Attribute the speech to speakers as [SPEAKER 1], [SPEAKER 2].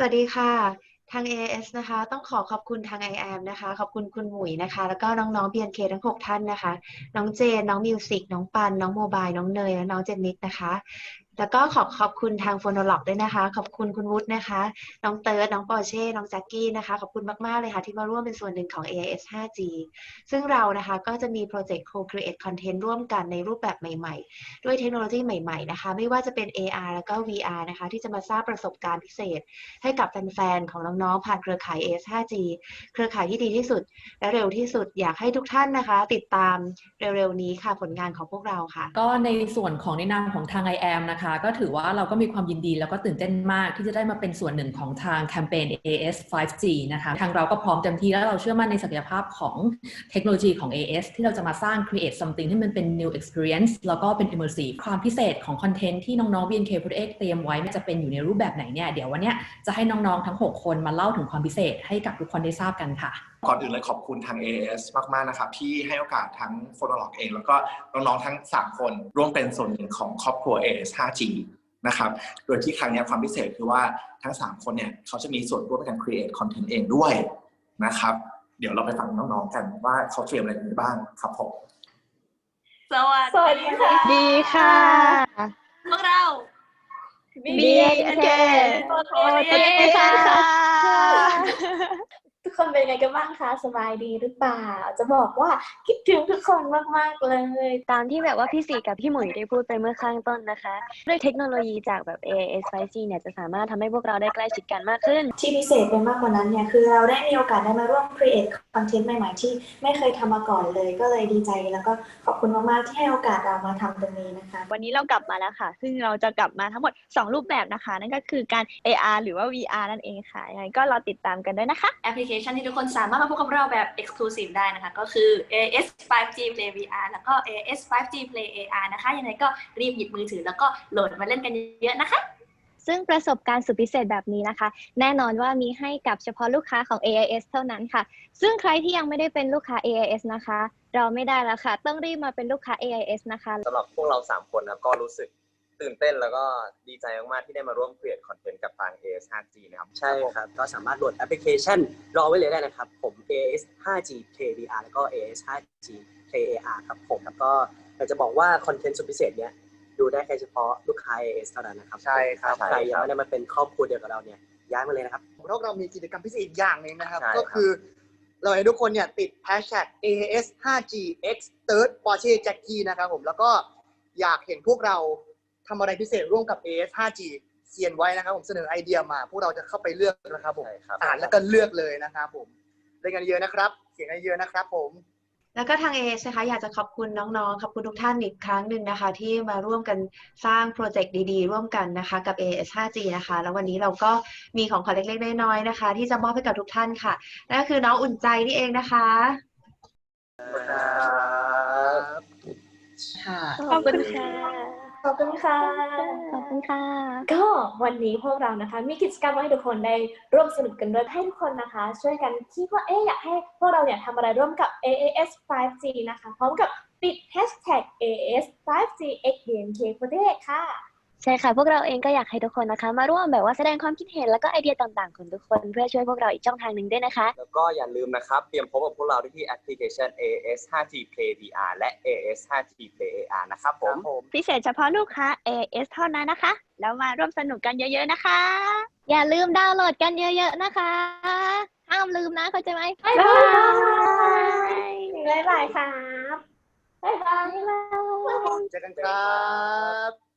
[SPEAKER 1] สวัสดีค่ะทาง AIS นะคะ ต้องขอขอบคุณทาง IAM นะคะ ขอบคุณคุณหมุยนะคะ แล้วก็น้องๆ BNK ทั้ง 6 ท่านนะคะ น้องเจน น้องมิวสิกน้องปัน น้องโมบาย น้องเนย และน้องเจนนิดนะคะ แล้วก็ขอบขอบคุณทางโฟนอล็อกด้วยนะคะ ขอบคุณคุณวุฒินะคะ น้องเติร์ดน้องปอร์เช่ น้องแจ็คกี้นะคะ ขอบคุณมาก ๆ เลยค่ะ ที่มาร่วมเป็นส่วนหนึ่งของ AIS 5G ซึ่งเรานะคะก็จะมีโปรเจกต์ Co-create Content ร่วมกันในรูปแบบใหม่ ๆ ด้วยเทคโนโลยีใหม่ ๆ นะคะ ไม่ว่าจะเป็น AR แล้วก็ VR นะคะ ที่จะมาสร้างประสบการณ์พิเศษ ให้กับแฟน ๆ ของน้อง ๆ ผ่านเครือข่าย AIS 5G เครือข่ายที่ดีที่สุด และเร็วที่สุด อยากให้ทุกท่านนะคะ ติดตามเร็ว ๆ นี้ค่ะผลงานของพวกเราค่ะ
[SPEAKER 2] ก็ในส่วนของในนามของทาง i อ m นะคะก็ถือว่าเราก็มีความยินดีแล้วก็ตื่นเต้นมากที่จะได้มาเป็นส่วนหนึ่งของทางแคมเปญ AS 5G นะคะทางเราก็พร้อมเต็มที่แล้วเราเชื่อมั่นในศักยภาพของเทคโนโลยีของ AS ที่เราจะมาสร้าง create something ที่มันเป็น new experience แล้วก็เป็น immersive ความพิเศษของคอนเทนต์ที่น้องๆ BNK พุทธเอกเตรียมไว้จะเป็นอยู่ในรูปแบบไหนเนี่ยเดี๋ยววันนี้จะให้น้องๆทั้ง 6 คนมาเล่าถึงความพิเศษให้กับทุกคนได้ทราบกันค่ะ
[SPEAKER 3] ก่อนอื่นเลยขอบคุณทาง AS มาก ๆ นะครับ ที่ให้โอกาสทั้งโฟนอล็อกเอง แล้วก็น้อง ๆ ทั้ง 3 คนร่วมเป็นส่วนหนึ่งของครอบครัว AS 5G นะครับโดยที่ครั้งเนี้ยความพิเศษคือว่าทั้ง 3 คนเนี่ยเขาจะมีส่วนร่วมในการ create content เองด้วยนะครับ เดี๋ยวเราไปฟังน้องๆกันว่าเขาเตรียมอะไรกันบ้างครับผม
[SPEAKER 4] สวัส
[SPEAKER 5] สวัสดีค่ะ
[SPEAKER 4] ดีค่ะพวกเรา
[SPEAKER 5] BNK
[SPEAKER 4] โอ
[SPEAKER 5] โอ
[SPEAKER 4] เค
[SPEAKER 5] เค
[SPEAKER 4] ค่ะ
[SPEAKER 5] ค่ะทุกคนเป็นไงกันบ้างคะสบายดีหรือเปล่า จะบอกว่าคิดถึงทุกคนมาก ๆ เลย
[SPEAKER 6] ตามที่แบบว่าพี่สีกับพี่หมุยได้พูดไปเมื่อข้างต้นนะคะ ด้วยเทคโนโลยีจากแบบ AIS 5G เนี่ยจะสามารถทำให้พวกเราได้ใกล้ชิดกันมากขึ้น
[SPEAKER 5] ที่พิเศษไปมากกว่านั้นเนี่ย คือเราได้มีโอกาสได้มาร่วม create content ใหม่ ๆ ที่ไม่เคยทำมาก่อนเลย ก็เลยดีใจแล้วก็ขอบคุณมาก ๆ ที่ให้โอกาสเรามาทำตรงนี้นะคะ
[SPEAKER 7] วันนี้เรากลับมาแล้วค่ะ ซึ่งเราจะกลับมาทั้งหมด 2 รูปแบบนะคะ นั่นก็คือการ AR หรือว่า VR นั่นเองค่ะยังไงก็รอติดตามกันด้วยนะคะ
[SPEAKER 4] แอปพลิเคชันที่ทุกคนสามารถมาพบกับเราแบบ Exclusive ได้นะคะ ก็คือ AS 5G Play VR แล้วก็ AS 5G Play AR นะคะยังไงก็รีบหยิบมือถือแล้วก็โหลดมาเล่นกันเยอะๆนะคะ
[SPEAKER 6] ซึ่งประสบการณ์สุดพิเศษแบบนี้นะคะ แน่นอนว่ามีให้กับเฉพาะลูกค้าของ AIS เท่านั้นค่ะ ซึ่งใครที่ยังไม่ได้เป็นลูกค้า AIS นะคะ เราไม่ได้แล้วค่ะ ต้องรีบมาเป็นลูกค้า AIS นะคะ
[SPEAKER 8] สำหรับพวกเรา 3 คนนะครับก็รู้สึก ตื่นเต้นแล้วก็ดีใจมากๆที่ได้มาร่วมเ e ีย e คอนเทนต์กับทาง AS 5G นะครับ
[SPEAKER 9] ใช่ครับ ก็สามารถโหลดแอปพลิเคชัน รอไว้เลยได้นะครับ ผม AS 5G Play VR แล้วก็ AS 5G Play AR ครับผมแล้วก็อยากจะบอกว่าคอนเทนต์สุดพิเศษเนี้ยดูได้แค่เฉพาะลูกค้า AS เท่านั้นนะครับ
[SPEAKER 8] ใช่ครับ
[SPEAKER 9] ใครยังไม่ได้มาเป็นครอบครัวเดียวกับเราเนี่ยย้ายมาเลยนะครับ
[SPEAKER 10] พวกเรามีกิจกรรมพิเศษอีกอย่างหนึ่งนะครับ
[SPEAKER 8] ใช่ครับ
[SPEAKER 10] ก็คือเราให้ทุกคนเนี่ยติด hashtag AS 5G X Third Porsche Jackie นะครับผมแล้วก็อยากเห็นพวกเรา ทำอะไรพิเศษร่วมกับ AS 5G เขียนไว้นะครับผมเสนอไอเดียมา พวกเราจะเข้าไปเลือกนะครับผม
[SPEAKER 8] ใช่ครับ
[SPEAKER 10] อ่านแล้วก็เลือกเลยนะครับผมเล่นกันเยอะนะครับเขียนกันเยอะนะครับผม
[SPEAKER 1] แล้วก็ทาง AS นะคะอยากจะขอบคุณน้องๆ ขอบคุณทุกท่านอีกครั้งหนึ่งนะคะ ที่มาร่วมกันสร้างโปรเจกต์ดีๆ ร่วมกันนะคะกับ AS 5G นะคะ แล้ววันนี้เราก็มีของขวัญเล็กๆ น้อยๆนะคะ ที่จะมอบให้กับทุกท่านค่ะนั่นก็คือน้องอุ่นใจนี่เองนะคะ
[SPEAKER 2] ค่ะ
[SPEAKER 6] ขอบคุณค่ะ
[SPEAKER 5] ข อบคุณค่ะ
[SPEAKER 6] ขอบคุณค่ะ
[SPEAKER 5] ก็วันนี้พวกเรานะคะ มีกิจกรรมมาให้ทุกคนได้ร่วมสนุกกันด้วยให้ทุกคนนะคะ ช่วยกันคิดว่าเอ๊ะอยากให้พวกเราเนี่ยทำอะไรร่วมกับ AAS 5G นะคะ พร้อมกับติด hashtag AAS 5G XDNK ประเทศค่ะ
[SPEAKER 6] ใช่ค่ะ พวกเราเองก็อยากให้ทุกคนนะคะ มาร่วมแบบว่าแสดงความคิดเห็นแล้วก็ไอเดียต่างๆของทุกคน เพื่อช่วยพวกเราอีกช่องทางหนึ่งด้วยนะคะ
[SPEAKER 8] แล้วก็อย่าลืมนะครับ เตรียมพบกับพวกเราได้ที่แอปพลิเคชัน AS 5G Play VR และ AS 5G Play AR นะครับผม
[SPEAKER 7] พิเศษเฉพาะลูกค้า AS เท่านั้นนะคะ แล้วมาร่วมสนุกกันเยอะ ๆนะคะ
[SPEAKER 6] อย่าลืมดาวน์โหลดกันเยอะ ๆนะคะห้ามลืมนะเข้าใจไหม
[SPEAKER 5] บ๊ายบายบ๊ายบายครับบ๊ายบาย
[SPEAKER 10] เจอกันครับ